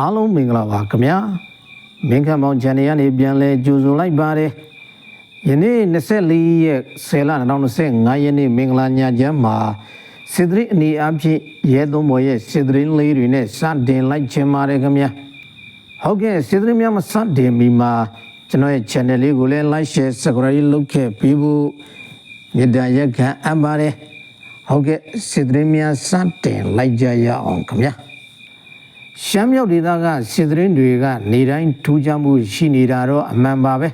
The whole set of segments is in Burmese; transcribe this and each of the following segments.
အားလုံးမင်္ဂလာပါခင်ဗျာမင်းခမောင်ချန်နယ်ကနေပြန်လဲကြိုဆိုလိုက်ပါတယ်ယနေ့24ရက်10လ2025ရက်နေ့မင်္ဂလာညချမ်းမှာစစ်တရိအနေအချင်းရဲသုံးဘော်ရဲ့စစ်တရိလေးတွေနဲ့စတင်လိုက်ချင်ပါတယ်ခင်ဗျာဟုတ်ကဲ့စစ်တရိများမစတင်မီမှာကျွန်တော်ရဲ့ channel လေးကိုလည်း like share subscribe လုပ်ခဲ့ပြီးဖို့မေတ္တာရက်ခံအပ်ပါတယ်ဟုတ်ကဲ့စစ်တရိများစတင်လိုက်ကြရအောင်ခင်ဗျာ ရှမ်းမြောက်ဒေသကစစ်သတင်းတွေကနေတိုင်းထူးခြားမှုရှိနေတာတော့အမှန်ပါပဲ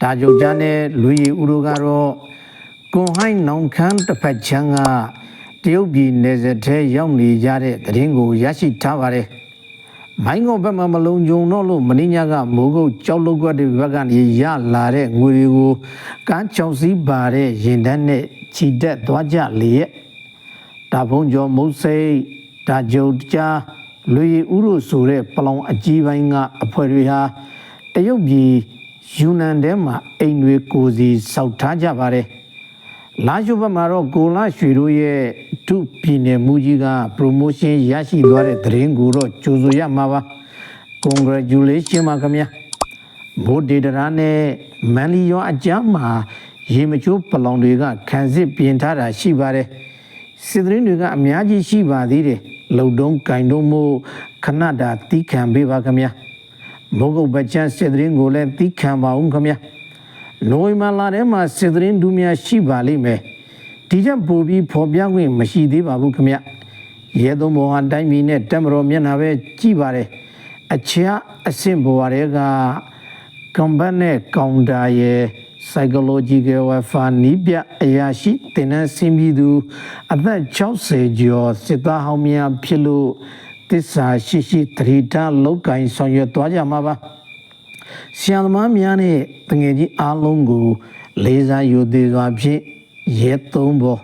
ဒါကြုတ်ကြတဲ့လူကြီးဥတို့ကတော့ကွန်ဟိုင်းနောင်ခမ်းတစ်ဖက်ချမ်းကတရုတ်ပြည်နယ်စပ်ထဲရောက်နေကြတဲ့သတင်းကိုရရှိထားပါတယ်မိုင်းကုန်းဘက်မှာမလုံခြုံတော့လို့မင်းညကမိုးကုတ်ကြောက်လုတ်ကွက်တွေဘက်ကနေရလာတဲ့ငွေတွေကိုကန်းချောင်စည်းပါတဲ့ရင်တန်းနဲ့ခြိတက်သွားကြလေရဲ့ဒါဖုံးကျော်မုတ်စိတ်ဒါကြုတ်ကြား လူရီဥရုဆိုတဲ့ပလောင်အကြီးပိုင်းကအဖွဲ့တွေဟာတရုတ်ပြည်ယူနန်ထဲမှာအိမ်တွေကိုစီစောက်ထားကြပါတယ်လာရှုဘက်မှာတော့ကိုလာရွှေတို့ရဲ့ဒုပြည်နယ်မူကြီးက promotion ရရှိသွားတဲ့သတင်းကိုတော့ကြိုဆိုရမှာပါ congratulation ပါခင်ဗျာဘိုဒေဒရာနဲ့မန်လီယောအကြမ်းမှာရေမချိုးပလောင်တွေကခံစစ်ပြင်ထားတာရှိပါတယ်စစ်သတင်းတွေကအများကြီးရှိပါသေးတယ် လုံတုံးကင်တုံးမို့ခဏတာတီးခံပေးပါခင်ဗျာမုတ်ကုတ်ဘချမ်းစစ်သတင်းကိုလည်းတီးခံပါဦးခင်ဗျာနိုဝင်ဘာလထဲမှာစစ်သတင်းဒူးများရှိပါလိမ့်မယ်ဒီချက်ပို့ပြီးဖော်ပြခွင့်မရှိသေးပါဘူးခင်ဗျာရဲသုံးဘောဟာတိုင်းပြည်နဲ့တက်မတော်မျက်နှာပဲကြည့်ပါတယ်အခြားအဆင့်ဘဝတွေက combat နဲ့ counter ရဲ့ psychological warfare နီးပြအရာရှိတင်တဲ့ဆင်းပြီးသူ အသက်60ကျော်စစ်သားဟောင်းများဖြစ်လို့တစ္ဆာရှိရှိတရိတာလောက်ကင်ဆောင်ရွက်သွားကြမှာပါဆရာသမားများနဲ့တငယ်ကြီးအားလုံးကို လေးစားယူသေးစွာဖြင့်ရဲသုံးပေါ်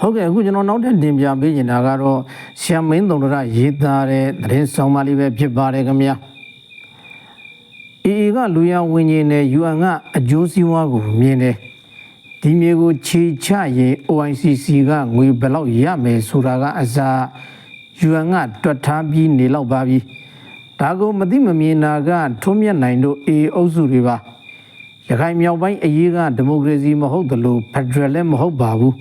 ဟုတ်ကဲ့အခုကျွန်တော်နောက်ထပ်တင်ပြပေးနေတာကတော့ဆရာမင်းတုံတရရေးသားတဲ့သတင်းဆောင်မလေးပဲဖြစ်ပါတယ်ခင်ဗျာ အေအေကလူရဝင်းကြီးနဲ့ UN ကအကျိုးစီးပွားကိုမြင်တယ်ဒီမြေကိုခြေချရင် OICC ကငွေဘယ်လောက်ရမယ်ဆိုတာကအစား UN ကတွက်ထားပြီးနေလောက်ပါပြီဒါကိုမသိမမြင်တာကထုံးမြတ်နိုင်တို့အေအုပ်စုတွေပါရခိုင်မြောက်ပိုင်းအရေးကဒီမိုကရေစီမဟုတ်သလိုဖက်ဒရယ်လည်းမဟုတ်ပါဘူး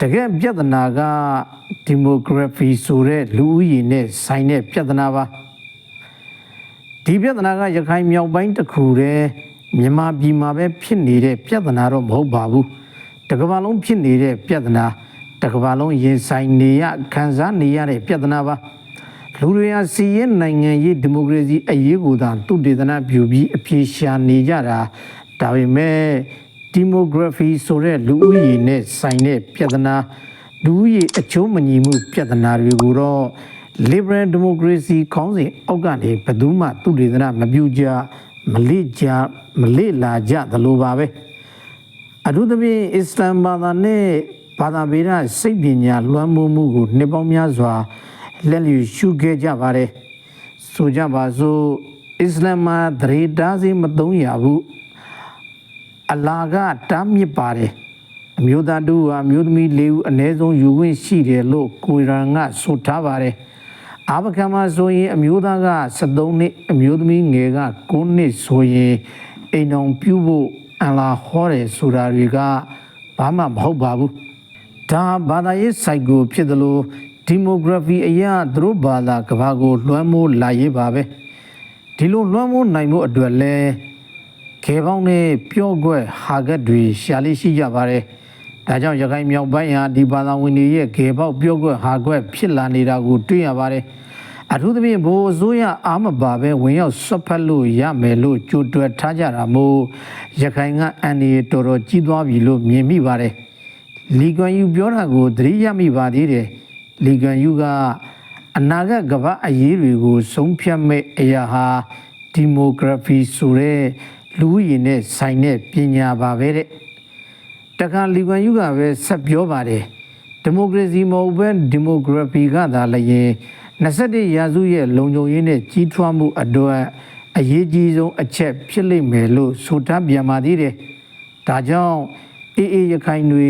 တကယ်ပြဿနာကဒီမိုကရေစီဆိုတဲ့လူဦးရေနဲ့ဆိုင်တဲ့ပြဿနာပါ ဒီပြဿနာကရခိုင်မြောက်ပိုင်းတစ်ခုတည်းမြန်မာပြည်မှာပဲဖြစ်နေတဲ့ပြဿနာတော့မဟုတ်ပါဘူးတကမ္ဘာလုံးဖြစ်နေတဲ့ပြဿနာတကမ္ဘာလုံးရင်ဆိုင်နေရခံစားနေရတဲ့ပြဿနာပါလူတွေဟာစီးရဲနိုင်ငံရေးဒီမိုကရေစီအရေးကိုသာသူတေသနာပြုပြီးအပြေရှာနေကြတာဒါပေမဲ့ဒီမိုကရေစီဆိုတဲ့လူဦးရေနဲ့ဆိုင်တဲ့ပြဿနာလူဦးရေအချိုးမညီမှုပြဿနာတွေကိုတော့ liberal democracy ခေါင်းစဉ်အောက်ကနေဘယ်သူမှသူတေသနာမပြုကြမလေ့ကြမလေ့လာကြသလိုပါပဲအထူးသဖြင့်အစ္စလာမ်ဘာသာနဲ့ဘာသာပေဒစိတ်ပညာလွှမ်းမိုးမှုကိုနှစ်ပေါင်းများစွာလက်လျူရှုခဲ့ကြပါတယ်ဆိုကြပါစို့အစ္စလာမ်မှာသရေတားစေမသုံးရဘူးအလာကတားမြစ်ပါတယ်အမျိုးသားတို့ဟာအမျိုးသမီးလေးဦးအ ਨੇ ဆုံးယူဝင်ရှိတယ်လို့ကိုရန်ကဆိုထားပါတယ် အာဘကမှာဆိုရင်အမျိုးသားက73နှစ်အမျိုးသမီးငယ်က9နှစ်ဆိုရင်အိမ်တော်ပြုဖို့အလာဟောတယ်ဆိုတာတွေကဘာမှမဟုတ်ပါဘူးဒါဘာသာရေးစိုက်ကိုဖြစ်တယ်လို့ဒီမိုဂရာဖီအရာသူတို့ဘာသာကဘာကိုလွှမ်းမိုးလာရေးပါပဲဒီလိုလွှမ်းမိုးနိုင်မှုအတွက်လဲခေပေါင်းနဲ့ပြော့ကွက်ဟာကတ်တွေရှာလေးရှိကြပါတယ် ဒါကြောင့်ရခိုင်မြောက်ပိုင်းဟာဒီဘာသာဝင်တွေရဲ့ခေပေါက်ပြော့ကွက်ဟာကွက်ဖြစ်လာနေတာကိုတွေ့ရပါတယ်အထူးသဖြင့်ဘိုးအစိုးရအားမပါပဲဝင်ရောက်ဆွတ်ဖက်လို့ရမယ်လို့ကြိုတွယ်ထားကြတာမို့ရခိုင်ကအန်ဒီတော်တော်ကြီးသွားပြီလို့မြင်မိပါတယ်လီကွန်ယူပြောတာကိုသတိရမိပါသေးတယ်လီကွန်ယူကအနာဂတ်ကမ္ဘာအရေးတွေကိုဆုံးဖြတ်မဲ့အရာဟာဒီမိုကရေစီဆိုတဲ့လူဦးရေနဲ့ဆိုင်တဲ့ပညာပါပဲတဲ့ တခါလီကွန်ယူကပဲဆက်ပြောပါတယ်ဒီမိုကရေစီမဟုတ်ဘဲဒီမိုကရေစီကသာလည်းရင်21ရာစုရဲ့လုံခြုံရေးနဲ့ကြီးထွားမှုအတွက်အရေးကြီးဆုံးအချက်ဖြစ်လိမ့်မယ်လို့ဆိုထားပြန်ပါသေးတယ်ဒါကြောင့်အေးအေးရခိုင်တွေ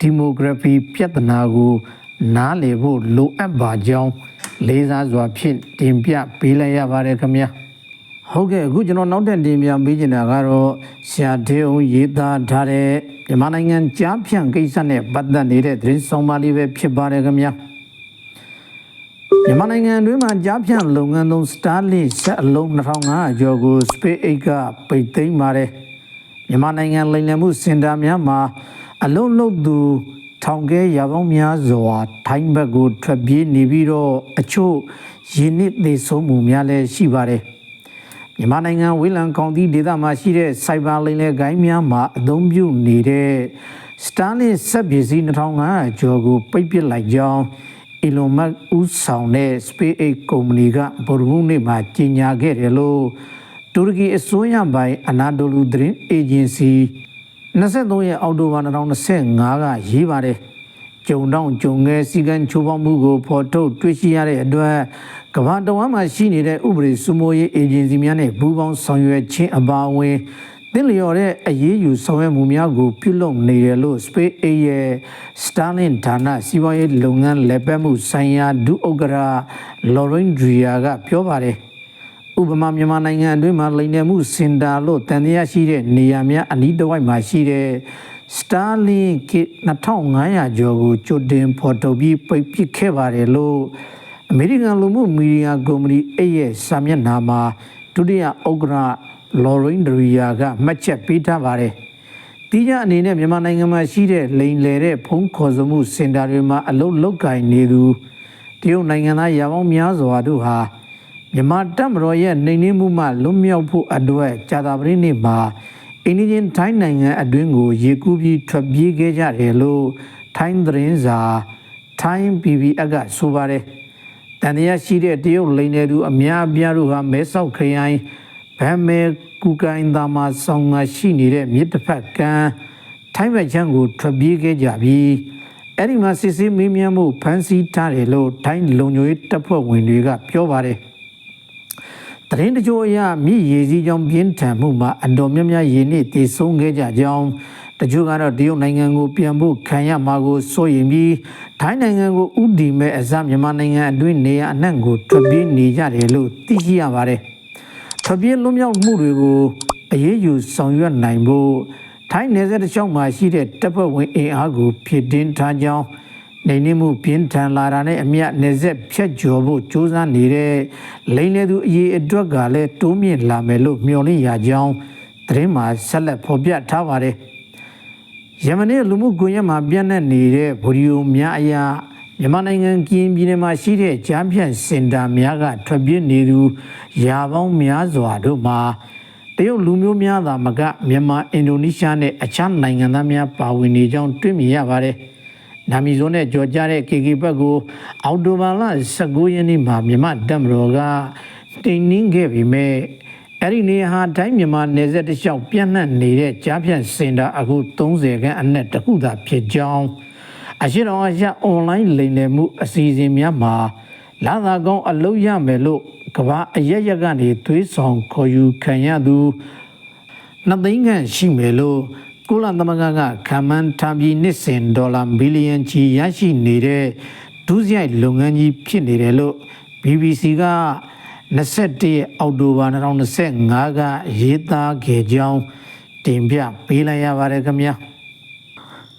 ဒီမိုကရေစီပြဿနာကို နားလည်ဖို့လိုအပ်ပါကြောင်းလေးစားစွာဖြင့်တင်ပြပေးလိုက်ရပါတယ်ခင်ဗျာ ဟုတ်ကဲ့အခုကျွန်တော်နောက်ထပ်တင်ပြပေးချင်တာကတော့ဆရာတေအောင်ရေးသားထားတဲ့မြန်မာနိုင်ငံကြားဖြန့်ကိစ္စနဲ့ပတ်သက်နေတဲ့သတင်းဆောင်ပါလေးပဲဖြစ်ပါတယ်ခင်ဗျာမြန်မာနိုင်ငံအတွင်းမှာကြားဖြန့်လုပ်ငန်းသုံး Starlink ဆက်အလုံး2500ကျော်ကို SpaceX ကပိတ်သိမ်းပါတယ်မြန်မာနိုင်ငံလိမ်လည်မှုစင်တာများမှာအလုံးလုံးသူထောင်ကဲရပေါင်းများစွာထိုင်းဘက်ကိုထွက်ပြေးနေပြီးတော့အချို့ရင်းနစ်သေးဆုံးမှုများလည်းရှိပါတယ် မြန်မာနိုင်ငံဝေးလံကောင်တီဒေသမှာရှိတဲ့စိုက်ဘာလိမ်လည်ဂိုင်းများမှာအသုံးပြုနေတဲ့ Starlink စက်ပစ္စည်း2500ကျော်ကိုပိတ်ပစ်လိုက်ကြောင်း Elon Musk ဦးဆောင်တဲ့ SpaceX ကုမ္ပဏီကဗုဒ္ဓဟူးနေ့မှာကြေညာခဲ့တယ်လို့တူရကီအစိုးရပိုင်အနာဒိုလူသတင်းအေဂျင်စီ23ရက်အောက်တိုဘာ2025ကရေးပါတယ်။ ကြုံတောင်ကြုံငယ်စီကံချိုးပေါက်မှုကိုဖော်ထုတ်တွေ့ရှိရတဲ့အတွက်ကမ္ဘာတော်ဝမ်းမှာရှိနေတဲ့ဥပဒေစုမိုးရေးအေဂျင်စီများနဲ့ပူးပေါင်းဆောင်ရွက်ခြင်းအပါအဝင်သင်လျော်တဲ့အရေးယူဆောင်ရွက်မှုများကိုပြုလုပ်နေတယ်လို့ SpaceX ရဲ့ Starlink ဌာနစီးပွားရေးလုပ်ငန်းလက်ပတ်မှုဆိုင်ရာဒုဥက္ကဋ္ဌ Lauren Drea ကပြောပါတယ်။ဥပမာမြန်မာနိုင်ငံအတွင်းမှာလိမ်လည်မှုစင်တာလို့တန်တရားရှိတဲ့နေရာများအနီးတစ်ဝိုက်မှာရှိတဲ့ Starlink 2500ကျော်ကိုကြိုတင်ဖော်ထုတ်ပြီးပိတ်ပစ်ခဲ့ပါတယ်လို့အမေရိကန်လူမှုမီဒီယာကုမ္ပဏီအဲ့ရဲ့စာမျက်နှာမှာဒုတိယဥက္ကဋ္ဌ Lauren Drea ကမှတ်ချက်ပေးထားပါတယ်။တီးကြအနေနဲ့မြန်မာနိုင်ငံမှာရှိတဲ့လိန်လေတဲ့ဖုံးခေါ်စမှုစင်တာတွေမှာအလုပ်လုပ်ကင်နေသူတရုတ်နိုင်ငံသားရာပေါင်းများစွာတို့ဟာမြန်မာတပ်မတော်ရဲ့နှိမ်နင်းမှုမှလွတ်မြောက်ဖို့အတွက်ကြာသပတေးနေ့မှာ အိန္ဒိယထိုင်းနိုင်ငံအတွင်းကို ရေကူးပြီးထွက်ပြေးခဲ့ကြတယ်လို့ထိုင်းသတင်းစာထိုင်း PBS ကဆိုပါတယ်။တန်တရားရှိတဲ့တရုတ်လိန်နေသူအများအပြားတို့ဟာမဲဆောက်ခရိုင်ဗမ်မဲကူကိုင်းသားမှာဆောင်းငါရှိနေတဲ့မြစ်တစ်ဖက်ကမ်းထိုင်းဘက်ချမ်းကိုထွက်ပြေးခဲ့ကြပြီးအဲ့ဒီမှာစစ်ဆေးမေးမြန်းမှုဖမ်းဆီးထားတယ်လို့ထိုင်းလုံခြုံရေးတပ်ဖွဲ့ဝင်တွေကပြောပါတယ် တရင်တကြိုအရမြည်ရည်စည်းကြောင်းပြင်းထန်မှုမှာအတော်များများရည်နစ်တည်ဆုံးခဲ့ကြကြောင်းတချို့ကတော့တရုတ်နိုင်ငံကိုပြန်ဖို့ခံရမှာကိုစိုးရင်ပြီးထိုင်းနိုင်ငံကိုဥတီမဲ့အစမြန်မာနိုင်ငံအတွင်းနေရအနှံ့ကိုထွက်ပြေးနေကြတယ်လို့သိရှိရပါတယ်။ထွက်ပြေးလွတ်မြောက်မှုတွေကိုအရေးယူဆောင်ရွက်နိုင်ဖို့ထိုင်းနယ်စပ်တစ်လျှောက်မှာရှိတဲ့တပ်ဖွဲ့ဝင်အင်အားကိုဖြစ်တင်းထားကြောင်း နေနေမှုပြင်းထန်လာတာနဲ့အမျက်နယ်စပ်ဖြတ်ကျော်ဖို့ကြိုးစားနေတဲ့လိန်လေသူအရေးအတွက်ကလည်းတိုးမြင့်လာမယ်လို့မျှော်လင့်ရကြောင်းသတင်းမှာဆက်လက်ဖော်ပြထားပါတယ်။ယမနေ့လူမှုကွန်ရက်မှာပြန့်နှံ့နေတဲ့ဗီဒီယိုများအရာမြန်မာနိုင်ငံကရင်ပြည်နယ်မှာရှိတဲ့ကြားဖြန့်စင်တာများကထွက်ပြေးနေသူရာပေါင်းများစွာတို့မှာတရုတ်လူမျိုးများသာမကမြန်မာအင်ဒိုနီးရှားနဲ့အခြားနိုင်ငံသားများပါဝင်နေကြောင်းတွေ့မြင်ရပါတယ်။ နာမီဇုံနဲ့ကြော်ကြားတဲ့ KK ဘက်ကိုအော်တိုဘာလ19ရက်နေ့မှာမြန်မာတပ်မတော်ကတင်နှင်းခဲ့ပြီးမဲ့အဲ့ဒီနေရာဟာတိုင်းမြန်မာနယ်စပ်တစ်လျှောက်ပြန့်နှံ့နေတဲ့ကြားဖြန့်စင်တာအခု30ခန်းအနက်တစ်ခုသာဖြစ်ကြောင်းအရှိတော်အရအွန်လိုင်းလိမ်လည်မှုအစီအစဉ်များမှာလာသာကောင်းအလုပ်ရမယ်လို့ကဘာအရက်ရက်ကနေသွေးဆောင်ခေါ်ယူခံရသူနှစ်သိန်းခန့်ရှိမယ်လို့ ကုလသမဂ္ဂကခံမှန်းထားပြီးနှစ်စဉ်ဒေါ်လာဘီလီယံချီရရှိနေတဲ့ဒုစရိုက်လုပ်ငန်းကြီးဖြစ်နေတယ်လို့ BBC က21ရက်အောက်တိုဘာ2025ကရေးသားခဲ့ကြောင်းတင်ပြပေးလိုက်ရပါတယ်ခင်ဗျာ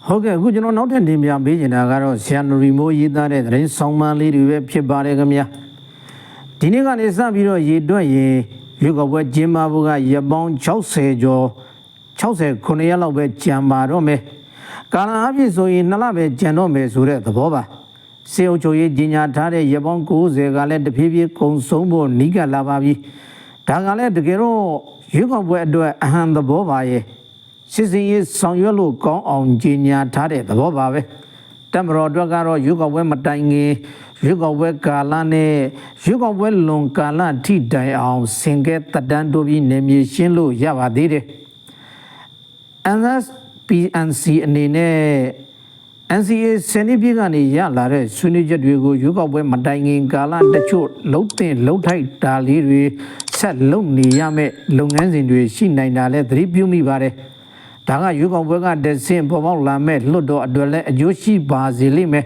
ဟုတ်ကဲ့အခုကျွန်တော်နောက်ထပ်တင်ပြပေးနေတာကတော့ဆရာနရီမိုးရေးသားတဲ့သတင်းဆောင်မလေးတွေပဲဖြစ်ပါတယ်ခင်ဗျာဒီနေ့ကနေစပြီးတော့ရေတွက်ရင်ရွေးကောက်ပွဲကျင်းပဖို့ကရပောင်း60ကျော် 69ရက်လောက်ပဲကြံပါတော့မယ်ကာလအပြည့်ဆိုရင်နှစ်လပဲကြံတော့မယ်ဆိုတဲ့သဘောပါစေအုပ်ချုပ်ရေးကြီးညာထားတဲ့ရပောင်း90ကလည်းတဖြည်းဖြည်းကုံဆုံးဖို့နီးကပ်လာပါပြီဒါကလည်းတကယ်တော့ရွေးကောက်ပွဲအတွက်အဟံသဘောပါရဲ့စစ်စင်ရေးဆောင်ရွက်လို့ကောင်းအောင်ကြီးညာထားတဲ့သဘောပါပဲတမတော်အတွက်ကတော့ရွေးကောက်ပွဲမတိုင်ခင်ရွေးကောက်ပွဲကာလနဲ့ရွေးကောက်ပွဲလွန်ကာလထိတိုင်အောင်ဆင်ကဲတက်တန်းတို့ပြီးနေမြေရှင်းလို့ရပါသေးတယ် NS PNC အနေနဲ့ NCA စနစ်ပြည့်ကနေရလာတဲ့ဆွေးနွေးချက်တွေကိုရွေးကောက်ပွဲမတိုင်ခင်ကာလတချို့လုံးတင်လုံးထိုက်တာလေးတွေဆက်လုပ်နေရမယ့်လုပ်ငန်းစဉ်တွေရှိနိုင်တာလဲသတိပြုမိပါတယ်။ဒါကရွေးကောက်ပွဲကတဆင့်ပေါ်ပေါက်လာမဲ့လွတ်တော်အတွက်လည်းအကျိုးရှိပါစေလိမ့်မယ်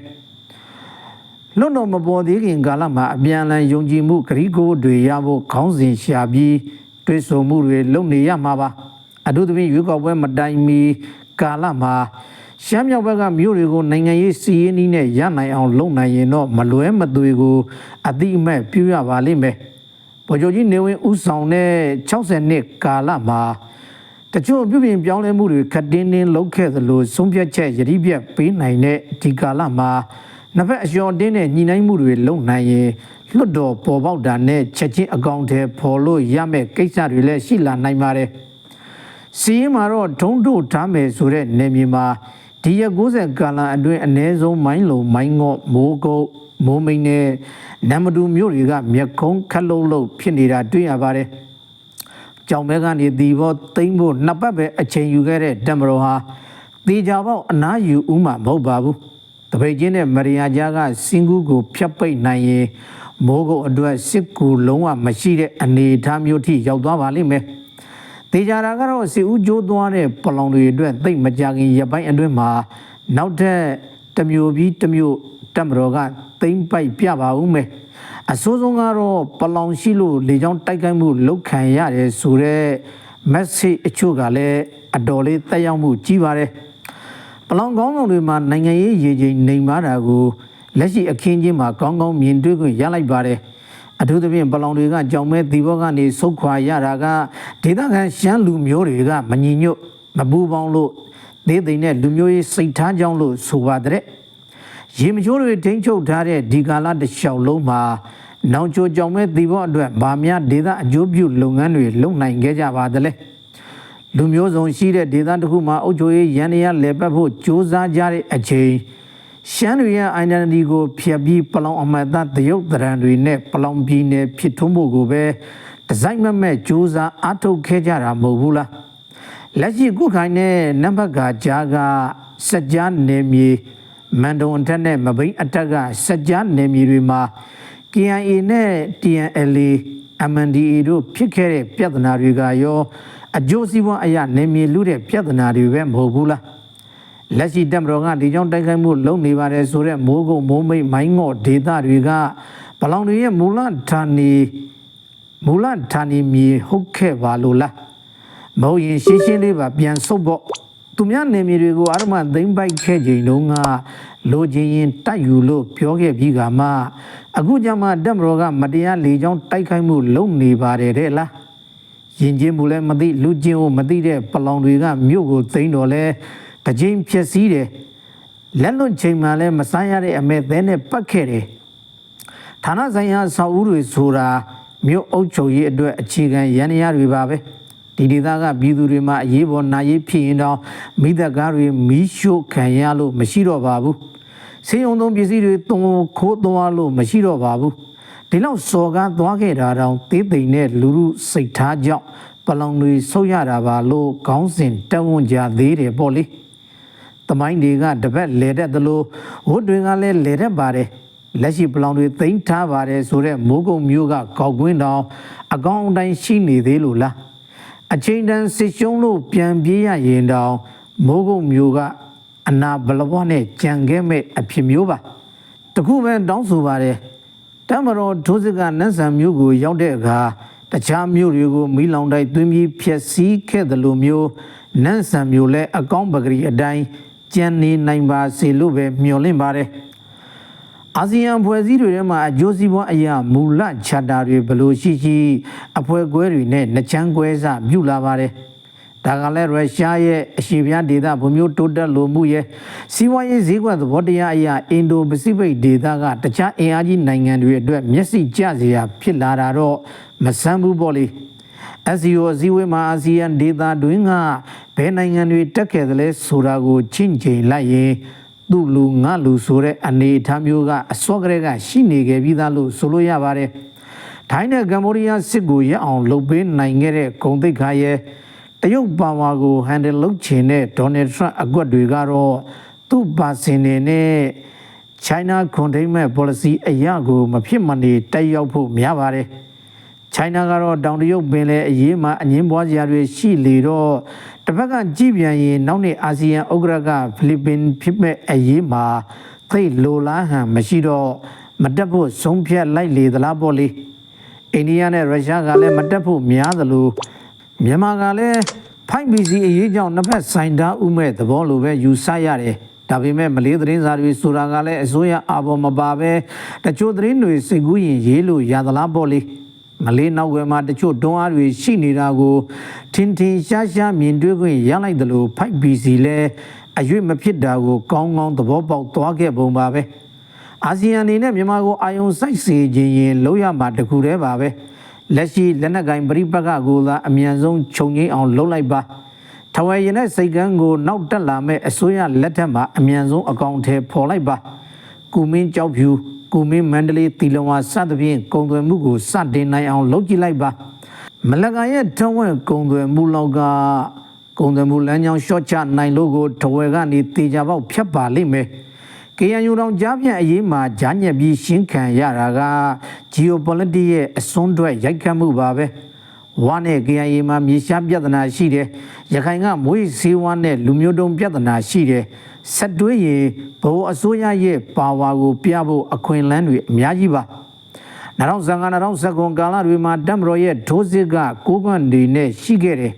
။လွတ်တော်မပေါ်သေးခင်ကာလမှာအပြန်အလှန်ယုံကြည်မှုဂရိကိုတွေရဖို့ခေါင်းစဉ်ရှာပြီးတွေးဆမှုတွေလုပ်နေရမှာပါ အထူးသဖြင့်ရွေးကောက်ပွဲမတိုင်မီကာလမှာရှမ်းမြောက်ဘက်ကမြို့တွေကိုနိုင်ငံရေးစီးရင်နီးနဲ့ရနိုင်အောင်လုပ်နိုင်ရင်တော့မလွဲမသွေကိုအတိအမဲ့ပြုရပါလိမ့်မယ်ဗိုလ်ချုပ်ကြီးနေဝင်ဦးဆောင်တဲ့60နှစ်ကာလမှာတချို့ပြုပြင်ပြောင်းလဲမှုတွေခက်တင်းတင်းလုပ်ခဲ့သလိုဆုံးဖြတ်ချက်ယတိပြတ်ပေးနိုင်တဲ့ဒီကာလမှာနှစ်ဖက်အလျော်တင်းတဲ့ညီနိုင်မှုတွေလုပ်နိုင်ရင်လွတ်တော်ပေါ်ပေါက်တာနဲ့ချက်ချင်းအကောင့်ထဲပေါ်လို့ရမယ့်ကိစ္စတွေလည်းရှိလာနိုင်ပါတယ်။ စီးရင်မှာတော့ဒုံးတို့ထားမယ်ဆိုတဲ့နေမြေမှာဒီရက်90ကာလအတွင်းအ ਨੇ ဆုံးမိုင်းလုံမိုင်းငော့မိုးကုတ်မိုးမိန်နဲ့နမ်မတူမြို့တွေကမြက်ခုံးခက်လုံးလုံးဖြစ်နေတာတွေ့ရပါတယ်။ကြောင်မဲကနေဒီဘောသိမ့်ဖို့နှစ်ပတ်ပဲအချိန်ယူခဲ့တဲ့တမတော်ဟာတေချာပေါက်အနားယူဦးမှာမဟုတ်ပါဘူးတပိတ်ချင်းနဲ့မရိယာကြားကစင်ကူးကိုဖျက်ပိတ်နိုင်ရင်မိုးကုတ်အတွက်စစ်ကူလုံးဝမရှိတဲ့အနေအထားမျိုးထိရောက်သွားပါလိမ့်မယ် တေချာတာကတော့စီဦးကျိုးသွားတဲ့ပလောင်တွေအတွက်သိမ့်မကြခင်ရပိုင်းအတွင်းမှာနောက်ထပ်တစ်မျိုးပြီးတစ်မျိုးတမတော်ကသိမ့်ပိုက်ပြပါဦးမယ်အဆိုးဆုံးကတော့ပလောင်ရှိလို့လေကြောင်းတိုက်ခိုက်မှုလုပ်ခံရတယ်ဆိုတော့ message အချို့ကလည်းအတော်လေးတက်ရောက်မှုကြီးပါတယ်ပလောင်ကောင်းကောင်တွေမှာနိုင်ငံရေးရေချိန်နေမာတာကိုလက်ရှိအခင်းချင်းမှာကောင်းကောင်းမြင်တွေ့ခွင့်ရလိုက်ပါတယ် အထူးသဖြင့်ပလောင်တွေကကြောင်မဲဒီဘောကနေဆုတ်ခွာရတာကဒေသခံရှမ်းလူမျိုးတွေကမညီညွတ်မပူပေါင်းလို့ဒေသိမ့်တဲ့လူမျိုးရေးစိတ်ထားကြောင်းလို့ဆိုပါတဲ့ရေမချိုးတွေထိန်းချုပ်ထားတဲ့ဒီကာလတစ်လျှောက်လုံးမှာနောင်ချိုကြောင်မဲ့ဒီဘောအတွက်ဗာများဒေသအကျိုးပြုလုပ်ငန်းတွေလုပ်နိုင်ခဲ့ကြပါသလဲလူမျိုးစုံရှိတဲ့ဒေသတစ်ခုမှာအုပ်ချုပ်ရေးရန်ရလဲပတ်ဖို့စ조사ကြတဲ့အချိန် ရှမ်းတွေရဲ့ identity ကိုဖျက်ပြီးပလောင်အမတ်သားတရုတ်တရံတွေနဲ့ပလောင်ပြည်နယ်ဖြစ်ထွန်းဖို့ကိုပဲဒီဇိုင်းမမဲ့စ조사အားထုတ်ခဲ့ကြတာမဟုတ်ဘူးလားလက်ရှိကုခိုင်နဲ့နံပါတ်ကကြားကစက်ကြားနေမြေမန်တုံအထက်နဲ့မဘိန်းအထက်ကစက်ကြားနေမြေတွေမှာ KIA နဲ့ TNLA MNDA တို့ဖြစ်ခဲ့တဲ့ပြဿနာတွေကရောအကျိုးစီးပွားအရာနေမြေလူတဲ့ပြဿနာတွေပဲမဟုတ်ဘူးလား လက်ရှိတက်မတော်ကဒီကြောင့်တိုက်ခိုက်မှုလုပ်နေပါတယ်ဆိုတော့မိုးကုတ်မိုးမိတ်မိုင်းငေါ့ဒေသတွေကဘလောင်တွေရဲ့မူလဌာနီမူလဌာနီမြေဟုတ်ခဲ့ပါလို့လားမဟုတ်ရင်ရှင်းရှင်းလေးပါပြန်ဆုတ်ဖို့သူများနေမြေတွေကိုအာရမသိမ့်ပိုက်ခဲ့ချိန်တုန်းကလိုချင်ရင်တိုက်ယူလို့ပြောခဲ့ပြီးကမှအခုကျမှတက်မတော်ကမတရားလေကြောင်းတိုက်ခိုက်မှုလုပ်နေပါတယ်တဲ့လားရင်ချင်းမှုလည်းမသိလူချင်းကိုမသိတဲ့ပလောင်တွေကမြို့ကိုသိမ်းတော့လဲ တစ်ချိန်ဖြစ်စည်းတယ်လက်လွတ်ချိန်မှလည်းမဆိုင်ရတဲ့အမဲသဲနဲ့ပတ်ခဲ့တယ်ဌာနဆိုင်ရာဆောက်ဦးတွေဆိုတာမြို့အုပ်ချုပ်ရေးအတွက်အခြေခံရန်ရာတွေပါပဲဒီဒေသကပြည်သူတွေမှာအရေးပေါ်နာရေးဖြစ်ရင်တော့မိသက်ကားတွေမီးရှို့ခံရလို့မရှိတော့ပါဘူးစေယုံသုံးပစ္စည်းတွေတုံခိုးသွားလို့မရှိတော့ပါဘူးဒီလောက်စော်ကားသွားခဲ့တာတောင်သေးသိမ့်တဲ့လူလူစိတ်ထားကြောင့်ပလောင်တွေဆုတ်ရတာပါလို့ခေါင်းစဉ်တက်ဝန်းကြသေးတယ်ပေါ့လေ တမိုင်းတွေကတပတ်လဲတဲ့သလိုဝတ်တွေကလည်းလဲတဲ့ပါတယ်လက်ရှိပလောင်တွေသိမ်းထားပါတယ်ဆိုတော့မိုးကုံမျိုးကကောက်ကွင်းတောင်အကောင်အတိုင်းရှိနေသေးလို့လားအချိန်တန်စစ်ရှုံးလို့ပြန်ပြေးရရင်တောင်မိုးကုံမျိုးကအနာဘလဘွားနဲ့ကြံခဲ့မဲ့အဖြစ်မျိုးပါတခုပဲတောင်းဆိုပါတယ်တမတော်ဒုစကနတ်ဆံမျိုးကိုရောက်တဲ့အခါတခြားမျိုးတွေကိုမီးလောင်တိုက်သွင်းပြီးဖျက်ဆီးခဲ့တယ်လို့မျိုးနတ်ဆံမျိုးလဲအကောင့်ပဂရီအတိုင်း ကြံနေနိုင်ပါစေလို့ပဲမျှော်လင့်ပါတယ်အာဆီယံဖွဲ့စည်းတွေထဲမှာအကျိုးစီးပွားအရာမူလချာတာတွေဘယ်လိုရှိရှိအဖွဲ့ကွဲတွေနဲ့နှချမ်းကွဲစပြုလာပါတယ်။ဒါကလည်းရုရှားရဲ့အရှေ့ပြားဒေသဗိုလ်မျိုးတိုးတက်လိုမှုရဲ့စီးပွားရေးဈေးကွက်သဘောတရားအရာအင်ဒိုပစိဖိတ်ဒေသကတခြားအင်အားကြီးနိုင်ငံတွေအတွက်မျက်စိကျစရာဖြစ်လာတာတော့မဆန်းဘူးပေါ့လေ။ SEO အစည်းအဝေးမှာအာဆီယံဒေသတွင်းကဘယ်နိုင်ငံတွေတက်ခဲ့သလဲဆိုတာကိုချင့်ချိန်လိုက်ရင်သူ့လူငါလူဆိုတဲ့အနေအထားမျိုးကအစောကလေးကရှိနေခဲ့ပြီးသားလို့ဆိုလို့ရပါတယ်။ထိုင်းနဲ့ကမ္ဘောဒီးယားစစ်ကိုရအောင်လုပ်ပေးနိုင်ခဲ့တဲ့ဂုံတိတ်ခါရဲ့တရုတ်ပါဝါကိုဟန်ဒယ်လုပ်ချင်တဲ့ဒေါ်နယ်ထရန့်အကွက်တွေကတော့သူ့ပါစင်နေနဲ့ China Containment Policy အရာကိုမဖြစ်မနေတက်ရောက်ဖို့များပါတယ်။ China ကတော့တောင်တရုတ်ပင်လယ်အရေးမှာအငင်းပွားစရာတွေရှိလေတော့တစ်ဖက်ကကြည့်ပြန်ရင်နောက်နေ့အာဆီယံဥက္ကဋ္ဌကဖိလစ်ပင်ဖြစ်မဲ့အရေးမှာသိတ်လိုလားဟန်မရှိတော့မတက်ဖို့ဆုံးဖြတ်လိုက်လေသလားပေါ့လေအိန္ဒိယနဲ့ရုရှားကလည်းမတက်ဖို့များသလိုမြန်မာကလည်းဖိုင်ပီစီအရေးကြောင့်နှစ်ဖက်ဆိုင်တာဥမဲ့သဘောလိုပဲယူဆရတယ်ဒါပေမဲ့မလေးသတင်းစာတွေဆိုတာကလည်းအစိုးရအာဘော်မပါပဲတချို့သတင်းတွေစိတ်ကူးရင်ရေးလို့ရသလားပေါ့လေ မလေးနောက်ွယ်မှာတချို့တွန်းအားတွေရှိနေတာကိုထင်ထင်ရှားရှားမြင်တွေ့ခွင့်ရလိုက်တယ်လို့ဖိုက်ပီစီလဲအရွေ့မဖြစ်တာကိုကောင်းကောင်းသဘောပေါက်သွားခဲ့ပုံပါပဲအာဆီယံအနေနဲ့မြန်မာကိုအာယုံစိုက်စေခြင်းရင်လုံးရမှာတခုတည်းပါပဲလက်ရှိလက်နက်ကင်ပြိပက္ခကိုသာအမြန်ဆုံးခြုံငိမ့်အောင်လုပ်လိုက်ပါထဝယ်ရင်တဲ့စိတ်ကန်းကိုနောက်တက်လာမဲ့အစိုးရလက်ထက်မှာအမြန်ဆုံးအကောင့်ထဲပေါ်လိုက်ပါကုမင်းကြောက်ဖြူ ကုမင်းမန္တလေးတီလဝါစသဖြင့်ကုံသွယ်မှုကိုစတင်နိုင်အောင်လုပ်ကြည့်လိုက်ပါမလကရဲ့ထုံးဝဲကုံသွယ်မှုလောက်ကကုံသွယ်မှုလမ်းကြောင်းရှော့ချနိုင်လို့ကိုထဝယ်ကနေတေချာပေါက်ဖြတ်ပါလိမ့်မယ် KNU တောင်ကြားပြန့်အရေးမှာဂျာညက်ပြီးရှင်းခံရတာက geopolitics ရဲ့အစွန်းတွက်ရိုက်ခတ်မှုပါပဲဝါနဲ့ KNU မှာမြေရှားပြဿနာရှိတယ်ရခိုင်ကမွေးစေးဝါနဲ့လူမျိုးတုံးပြဿနာရှိတယ် ဆက်တွဲရင်ဘိုးအစိုးရရဲ့ပါဝါကိုပြဖို့အခွင့်အလမ်းတွေအများကြီးပါ2019-2019ကာလတွေမှာတက်မတော်ရဲ့ဒိုးစစ်ကကိုးကွန့်တွေနဲ့ရှိခဲ့တယ်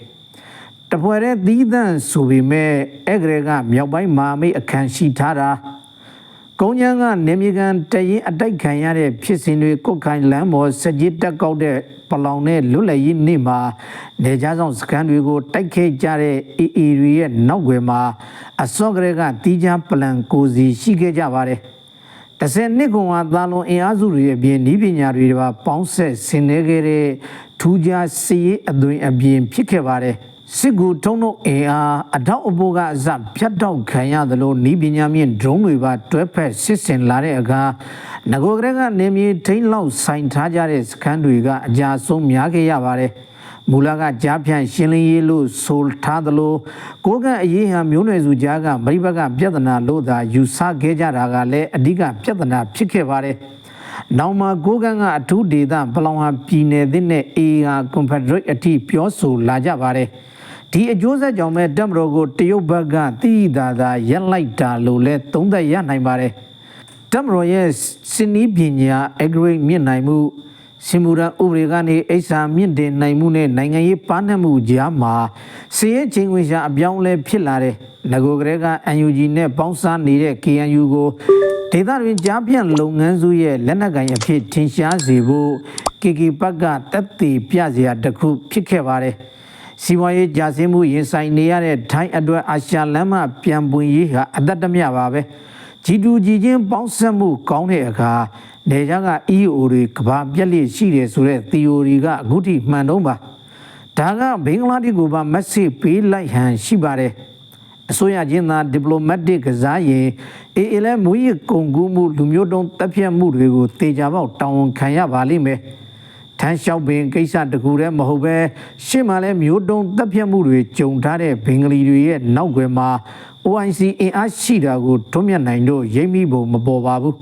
တပွဲတဲ့သီးသန့်ဆိုပေမဲ့အဲ့ကလေးကမြောက်ပိုင်းမာမိတ်အခန်းရှိထားတာကုန်းချမ်းကနေမြေကန်တရင်အတိုက်ခံရတဲ့ဖြစ်စဉ်တွေကုတ်ခိုင်လမ်းပေါ်စကြစ်တက်ကောက်တဲ့ပလောင်နဲ့လွတ်လည်ရေးနေ့မှာနေကြဆောင်စကန်တွေကိုတိုက်ခဲကြတဲ့ AA တွေရဲ့နောက်ွယ်မှာ အစောကလေးကတီးခြားပလန်ကိုစီရှိခဲ့ကြပါတယ်။တစ်ဆက်နှစ်ကွန်ဟာသာလွန်အင်အားစုတွေအပြင်ဤပညာတွေပါပေါင်းဆက်ဆင်နေခဲ့တဲ့ထူးခြားစီရေးအသွင်အပြင်ဖြစ်ခဲ့ပါတယ်။စစ်ကူထုံးတို့အင်အားအထောက်အပိုးကအစဖြတ်တောက်ခံရသလိုဤပညာမြင့်ဒရုန်းတွေပါတွဲဖက်စစ်ဆင်လာတဲ့အခါငကိုကလေးကနေမြေထိန်းလောက်ဆိုင်ထားကြတဲ့စခန်းတွေကအကြဆုံးများခဲ့ရပါတယ် မူလကကြားဖြန့်ရှင်းလင်းရေးလို့ဆိုထားသလိုကိုကအရေးဟံမျိုးနွယ်စုကြားကမိဘကပြဿနာလို့သာယူဆခဲ့ကြတာကလည်းအဓိကပြဿနာဖြစ်ခဲ့ပါတယ်။နောက်မှာကိုကန်းကအထူးဒေသပလောင်ဟာပြည်နယ်သစ်နဲ့အေဟာကွန်ဖက်ဒရိတ်အထိပြောဆိုလာကြပါတယ်။ဒီအကျိုးဆက်ကြောင့်ပဲတက်မတော်ကိုတရုတ်ဘက်ကတိသာသာရက်လိုက်တာလို့လဲသုံးသပ်ရနိုင်ပါတယ်။တက်မတော်ရဲ့စနီးပညာအဂရိတ်မြင့်နိုင်မှု စင်မူရန်ဥပဒေကနေအိဆာမြင့်တင်နိုင်မှုနဲ့နိုင်ငံရေးပါနှက်မှုကြားမှာစီရဲချင်းဝင်ရှာအပြောင်းအလဲဖြစ်လာတဲ့ငကိုကလေးက UNG နဲ့ပေါင်းစားနေတဲ့ KNU ကိုဒေသတွင်ကြားပြန့်လုပ်ငန်းစုရဲ့လက်နက်ကိုင်အဖြစ်ထင်ရှားစေဖို့ KK ဘက်ကတက်တည်ပြစရာတစ်ခုဖြစ်ခဲ့ပါတယ်။စီးပွားရေးကြာဆင်းမှုရင်ဆိုင်နေရတဲ့ထိုင်းအတွက်အာရှလမ်းမပြန်ပွင့်ရေးဟာအသက်တမျှပါပဲ။ G2G ချင်းပေါင်းဆက်မှုကောင်းတဲ့အခါ နေကြက EO တွေကဘာပြက်လက်ရှိတယ်ဆိုတဲ့ theory ကအခုထိမှန်တော့ပါဒါကဘင်္ဂလားဒေ့ရှ်ကိုပါ message ပေးလိုက်ဟန်ရှိပါတယ်အစိုးရချင်းသာ diplomatic ကစားရင်အေးအေးလဲမူရကုန်ကူးမှုလူမျိုးတုံးတပ်ဖြတ်မှုတွေကိုတေချာပေါက်တောင်းဝန်ခံရပါလိမ့်မယ်ထမ်းလျှောက်ပင်ကိစ္စတကူတည်းမဟုတ်ပဲရှေ့မှာလဲမျိုးတုံးတပ်ဖြတ်မှုတွေကြုံထားတဲ့ဘင်္ဂလီတွေရဲ့နောက်ွယ်မှာ OIC အင်အားရှိတာကိုထွန်းမြတ်နိုင်တို့ရိပ်မိဖို့မပေါ်ပါဘူး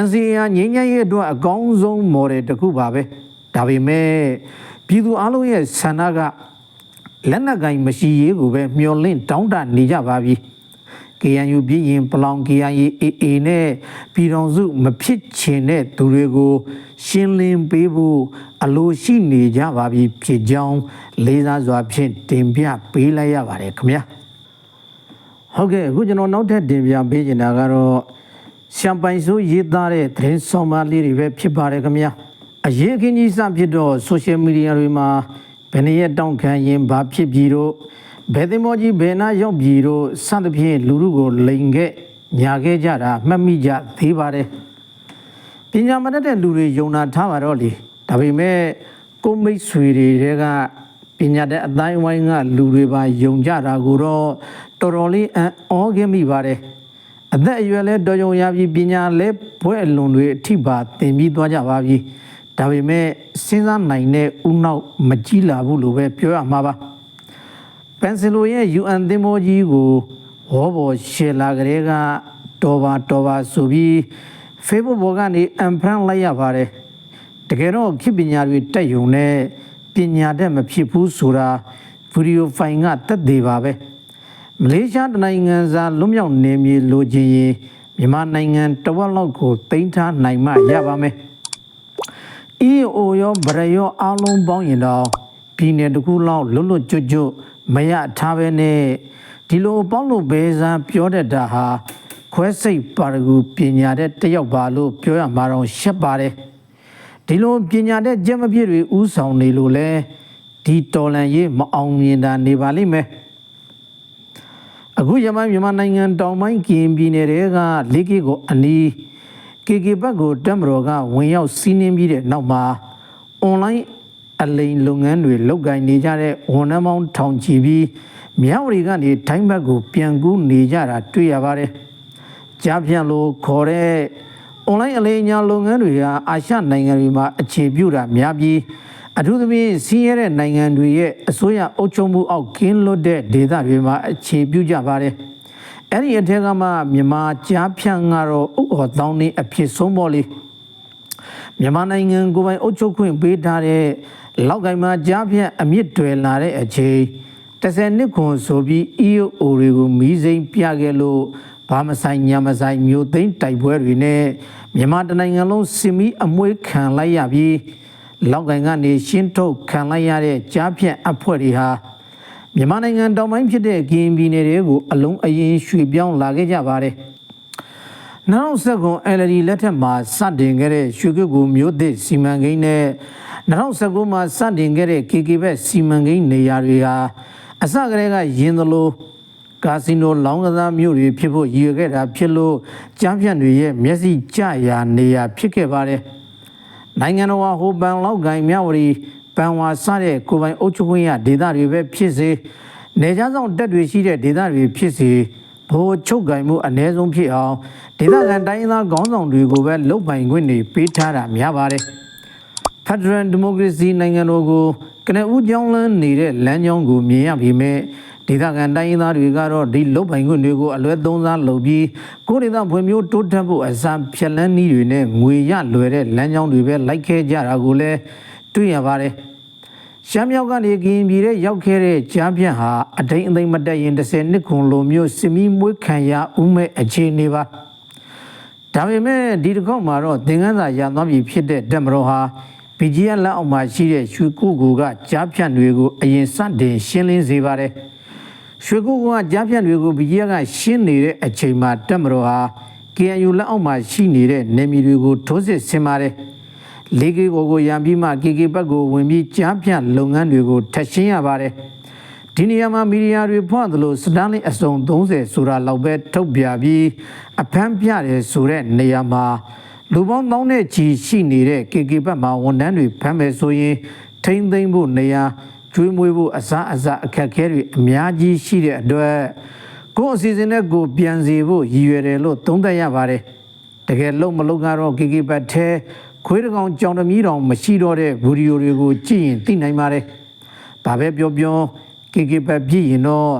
NCA ငြိမ်းချမ်းရေးအတွက်အကောင်းဆုံး model တစ်ခုပါပဲဒါပေမဲ့ပြည်သူအလုံးရဲ့ဆန္ဒကလက်နက်ကင်မရှိရေးကိုပဲမျှော်လင့်တောင်းတနေကြပါပြီ KNU ပြည်ရင်ပလောင် KNA AA နဲ့ပြည်တော်စုမဖြစ်ချင်တဲ့သူတွေကို ရှင်းလင်းပေးဖို့အလိုရှိနေကြပါပြီဖြစ်ကြောင်းလေးစားစွာဖြင့်တင်ပြပေးလိုက်ရပါတယ်ခင်ဗျာဟုတ်ကဲ့အခုကျွန်တော်နောက်ထပ်တင်ပြပေးချင်တာကတော့ ရှမ်ပိုင်ဆိုရေးသားတဲ့သတင်းဆောင်မလေးတွေပဲဖြစ်ပါတယ်ခင်ဗျာအရေးအခင်းကြီးစဖြစ်တော့ social media တွေမှာဘယ်နည်းတောင်းခံရင်ဘာဖြစ်ပြီးတော့ဘယ်သင်္ဘောကြီးဘယ်နာရောက်ပြီးတော့စသဖြင့်လူလူကိုလိန်ခဲ့ညာခဲ့ကြတာမှတ်မိကြသေးပါတယ်ပညာမတတ်တဲ့လူတွေယုံနာထားပါတော့လေဒါပေမဲ့ကိုမိတ်ဆွေတွေကပညာတဲ့အတိုင်းဝိုင်းကလူတွေပါယုံကြတာကိုတော့တော်တော်လေးအံ့ဩခဲ့မိပါတယ် အသက်အရွယ်လဲတော်ကြုံရပြီပညာလဲဘွဲ့အလွန်တွေအထိပါသင်ပြီးသွားကြပါပြီဒါပေမဲ့စဉ်းစားနိုင်တဲ့ဥနောက်မကြီးလာဘူးလို့ပဲပြောရမှာပါပန်ဆယ်လိုရဲ့ UN သင်္ဘောကြီးကိုဝေါ်ဘော်ရှယ်လာကလေးကတော်ပါတော်ပါဆိုပြီး Facebook ပေါ်ကနေအန်ဖရန်လိုက်ရပါတယ်တကယ်တော့ခေတ်ပညာတွေတက်ယုံနဲ့ပညာတတ်မဖြစ်ဘူးဆိုတာဗီဒီယိုဖိုင်ကတက်သေးပါပဲ မလေးရှားတနိုင်ငံစာလွတ်မြောက်နေမြေလိုချင်ရင်မမြန်မာနိုင်ငံတဝက်လောက်ကိုတင်ထားနိုင်မှရပါမယ်။ EO ရောဗရရောအားလုံးပေါင်းရင်တော့ပြည်နယ်တစ်ခုလောက်လွတ်လွတ်ကျွတ်ကျွတ်မရထားပဲနဲ့ဒီလိုပေါင်းလို့ဘဲစားပြောတတ်တာဟာခွဲစိတ်ပါရဂူပညာတဲ့တယောက်ပါလို့ပြောရမှာတော့ရှက်ပါတယ်ဒီလိုပညာတဲ့ကြက်မပြည့်တွေဥဆောင်နေလို့လဲဒီတော်လန်ရေးမအောင်မြင်တာနေပါလိမ့်မယ် အခုရမိုင်းမြန်မာနိုင်ငံတောင်ပိုင်းကရင်ပြည်နယ်တွေကလေးကီကိုအနီး KK ဘက်ကိုတက်မတော်ကဝင်ရောက်စီးနင်းပြီးတဲ့နောက်မှာအွန်လိုင်းအလိန်လုပ်ငန်းတွေလုပ်ကိုင်နေကြတဲ့ဝန်ထမ်းပေါင်းထောင်ချီပြီးမြောက်ရီကနေထိုင်းဘက်ကိုပြန်ကူးနေကြတာတွေ့ရပါတယ်။ကြားဖြန့်လို့ခေါ်တဲ့အွန်လိုင်းအလိန်ညာလုပ်ငန်းတွေကအာရှနိုင်ငံတွေမှာအခြေပြုတာများပြီး အထူးသဖြင့်စီးရဲတဲ့နိုင်ငံတွေရဲ့အစိုးရအုပ်ချုပ်မှုအောက်ကင်းလွတ်တဲ့ဒေသတွေမှာအခြေပြုကြပါတယ်။အဲ့ဒီအထက်ကမှမြန်မာကြားဖြန့်ကတော့ဥအော်တောင်းနေအဖြစ်ဆုံးပေါ်လေမြန်မာနိုင်ငံကိုယ်ပိုင်အုပ်ချုပ်ခွင့်ပေးထားတဲ့လောက်ကိုင်မှာကြားဖြန့်အမြင့်တွယ်လာတဲ့အချိန်30နှစ်ခွန်ဆိုပြီး EOO တွေကိုမီးစိမ်းပြခဲ့လို့ဘာမဆိုင်ညာမဆိုင်မျိုးသိမ်းတိုက်ပွဲတွေနဲ့မြန်မာတနိုင်ငံလုံးစင်မီအမွေးခံလိုက်ရပြီး လောက်ကိုင်ကနေရှင်းထုတ်ခံလိုက်ရတဲ့ကြားဖြန့်အဖွဲ့တွေဟာမြန်မာနိုင်ငံတောင်ပိုင်းဖြစ်တဲ့ကရင်ပြည်နယ်တွေကိုအလုံးအရင်ရွှေ့ပြောင်းလာခဲ့ကြပါတယ်။နောက်ဆက်ကွန် LD လက်ထက်မှာစတင်ခဲ့တဲ့ရွှေကုတ်ကူမျိုးသစ်စီမံကိန်းနဲ့2019မှာစတင်ခဲ့တဲ့ KK ဘက်စီမံကိန်းနေရာတွေဟာအစကတည်းကရင်းသလိုကာစီနိုလောင်းကစားမျိုးတွေဖြစ်ဖို့ရည်ရွယ်ခဲ့တာဖြစ်လို့ကြမ်းဖြန့်တွေရဲ့မျက်စိကျရာနေရာဖြစ်ခဲ့ပါတယ်။ နိုင်ငံတော်ဟာဟိုပန်လောက်ကိုင်မြဝတီပန်ဝါစတဲ့ကိုပိုင်အုပ်ချုပ်ခွင့်ရဒေသတွေပဲဖြစ်စေနေကြဆောင်တက်တွေရှိတဲ့ဒေသတွေဖြစ်စေဘိုးချုပ်ကင်မှုအ ਨੇ ဆုံးဖြစ်အောင်ဒေသခံတိုင်းသားခေါင်းဆောင်တွေကိုပဲလုတ်ပိုင်ခွင့်တွေပေးထားတာများပါတယ်ဖက်ဒရယ်ဒီမိုကရေစီနိုင်ငံတော်ကိုကနဦးကြောင်းလန်းနေတဲ့လမ်းကြောင်းကိုမြင်ရပြီမဲ့ ဒေသခံတိုင်းသားတွေကတော့ဒီလုတ်ပိုင်ခွင့်တွေကိုအလွဲသုံးစားလုပ်ပြီးကိုယ်ဒေသဖွံ့ဖြိုးတိုးတက်ဖို့အစဖြက်လန်းနည်းတွေနဲ့ငွေရလွယ်တဲ့လမ်းကြောင်းတွေပဲလိုက်ခဲ့ကြတာကိုလည်းတွေ့ရပါတယ်ရှမ်းမြောက်ကနေကရင်ပြည်ရဲ့ရောက်ခဲ့တဲ့ကြားပြန့်ဟာအတိမ်အသိမ့်မတက်ရင်30နှစ်ခွန်လိုမျိုးစမီမွေးခံရဥမဲ့အခြေအနေပါဒါပေမဲ့ဒီတစ်ခေါက်မှာတော့သင်္ကန်းစာရသွားပြီဖြစ်တဲ့တက်မတော်ဟာ BGN လက်အောက်မှာရှိတဲ့ရွှေကုကူကကြားဖြန့်တွေကိုအရင်စတင်ရှင်းလင်းစေပါတယ် ရွှေကုကူကကြားဖြန့်တွေကို BGN ကရှင်းနေတဲ့အချိန်မှာတက်မတော်ဟာ KNU လက်အောက်မှာရှိနေတဲ့နေမီတွေကိုထိုးစစ်ဆင်ပါတယ်လေးကေကိုကိုရံပြီးမှ KK ဘက်ကိုဝင်ပြီးကြားဖြန့်လုပ်ငန်းတွေကိုထပ်ရှင်းရပါတယ်ဒီနေရာမှာမီဒီယာတွေဖွင့်သလိုစတန်လင်းအစုံ30ဆိုတာလောက်ပဲထုတ်ပြပြီးအဖမ်းပြတယ်ဆိုတဲ့နေရာမှာလူပေါင်းတောင်းတဲ့ချီရှိနေတဲ့ KK ဘက်မှာဝန်ထမ်းတွေဖမ်းမယ်ဆိုရင်ထိမ့်သိမ့်ဖို့နေရာ ကျွေးမွေးဖို့အစားအစာအခက်အခဲတွေအများကြီးရှိတဲ့အတွက်ကိုယ့်အစီအစဉ်နဲ့ကိုယ်ပြန်စီဖို့ရည်ရွယ်တယ်လို့သုံးသပ်ရပါတယ်တကယ်လို့မလုပ်ကတော့ KK ဘက်ထဲခွေးတကောင်ကြောင်တမီးတောင်မရှိတော့တဲ့ဗီဒီယိုတွေကိုကြည့်ရင်သိနိုင်ပါတယ်။ဒါပဲပြောပြော KK ဘက်ပြည်ရင်တော့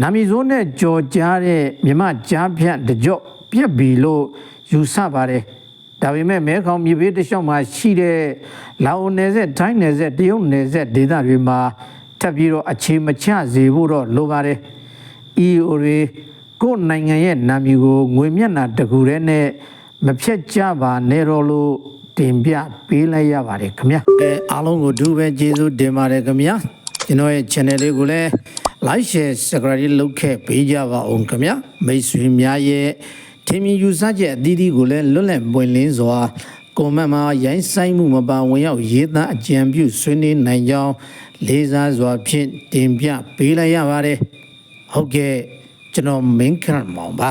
နာမည်စိုးနဲ့ကြော်ကြားတဲ့မြမကြားဖြန့်တကြော့ပြက်ပြီလို့ယူဆပါတယ်။ ဒါပေမဲ့မဲခေါင်မြေပေးတစ်လျှောက်မှာရှိတဲ့လာအိုနယ်ဆက်ထိုင်းနယ်ဆက်တရုတ်နယ်ဆက်ဒေသတွေမှာထပ်ပြီးတော့အခြေမချစေဖို့တော့လိုပါတယ်။ EO တွေကိုယ်နိုင်ငံရဲ့နာမည်ကိုငွေမျက်နှာတကူတဲ့နဲ့မဖြတ်ကြပါနဲ့တော့လို့တင်ပြပေးလိုက်ရပါတယ်ခင်ဗျာအဲအားလုံးကိုဒူပဲကျေးဇူးတင်ပါတယ်ခင်ဗျာကျွန်တော်ရဲ့ channel လေးကိုလည်း like share subscribe လုပ်ခဲ့ပေးကြပါအောင်ခင်ဗျာမိတ်ဆွေများရဲ့ ထင်မြင်ယူဆချက်အသီးသီးကိုလည်းလွတ်လပ်ပွင့်လင်းစွာကွန်မန့်မှာရိုင်းဆိုင်မှုမပါဝင်ရောက်ရေးသားအကြံပြုဆွေးနွေးနိုင်ကြောင်းလေးစားစွာဖြင့်တင်ပြပေးလိုက်ရပါတယ်ဟုတ်ကဲ့ကျွန်တော်မင်းခရမောင်ပါ